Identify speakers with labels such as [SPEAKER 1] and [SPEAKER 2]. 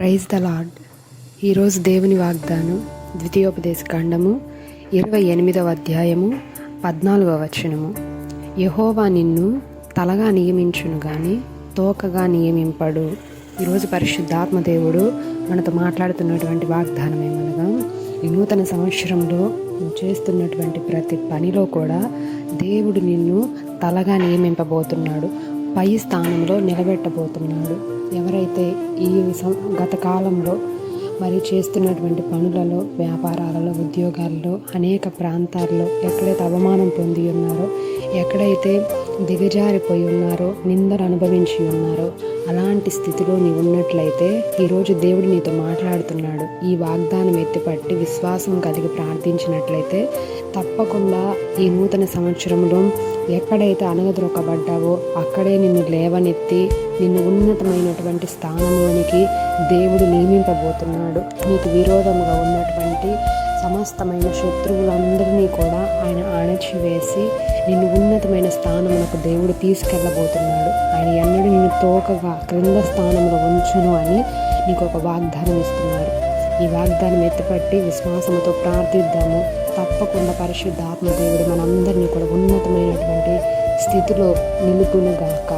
[SPEAKER 1] Praise the lord ఈరోజు దేవుని వాగ్దానం ద్వితీయోపదేశ కాండము ఇరవై ఎనిమిదవ అధ్యాయము పద్నాలుగవ వచనము. యహోవా నిన్ను తలగా నియమించును గాని తోకగా నియమింపడు. ఈరోజు పరిశుద్ధాత్మ దేవుడు మనతో మాట్లాడుతున్నటువంటి వాగ్దానం ఏమనగా ఈ నూతన సంవత్సరంలో నువ్వు చేస్తున్నటువంటి ప్రతి పనిలో కూడా దేవుడు నిన్ను తలగా నియమింపబోతున్నాడు. పై స్థానంలో నిలబెట్టబోతున్నాడు. ఎవరైతే ఈ సం- గత కాలంలో మరి చేస్తున్నటువంటి పనులలో వ్యాపారాలలో ఉద్యోగాల్లో అనేక ప్రాంతాల్లో ఎక్కడైతే అవమానం పొంది ఉన్నారో ఎక్కడైతే దిగజారిపోయి ఉన్నారో నిందలు అనుభవించి ఉన్నారో అలాంటి స్థితిలో నీవు ఉన్నట్లయితే ఈరోజు దేవుడు నీతో మాట్లాడుతున్నాడు. ఈ వాగ్దానం ఎత్తిపట్టి విశ్వాసం కలిగి ప్రార్థించినట్లయితే తప్పకుండా ఈ నూతన సంవత్సరంలో ఎక్కడైతే అనగద్రొక్కబడ్డావో అక్కడే నిన్ను లేవనెత్తి నిన్ను ఉన్నతమైనటువంటి స్థానంలోనికి దేవుడు నియమింపబోతున్నాడు. నీకు విరోధముగా ఉన్నటువంటి సమస్తమైన శత్రువులందరినీ కూడా ఆయన అణచివేసి నిన్ను ఉన్నతమైన స్థానములకు దేవుడు తీసుకెళ్ళబోతున్నాడు. ఆయన ఎన్నడూ తోకగా క్రింద స్థానంలో ఉంచును అని నీకు ఒక వాగ్దానం ఇస్తున్నారు. ఈ వాగ్దానం ఎత్తుపట్టి విశ్వాసంతో ప్రార్థిద్దాము. తప్పకుండా పరిశుద్ధ ఆత్మదేవుడు మనందరినీ కూడా ఉన్నతమైనటువంటి స్థితిలో నిలుపునుగాక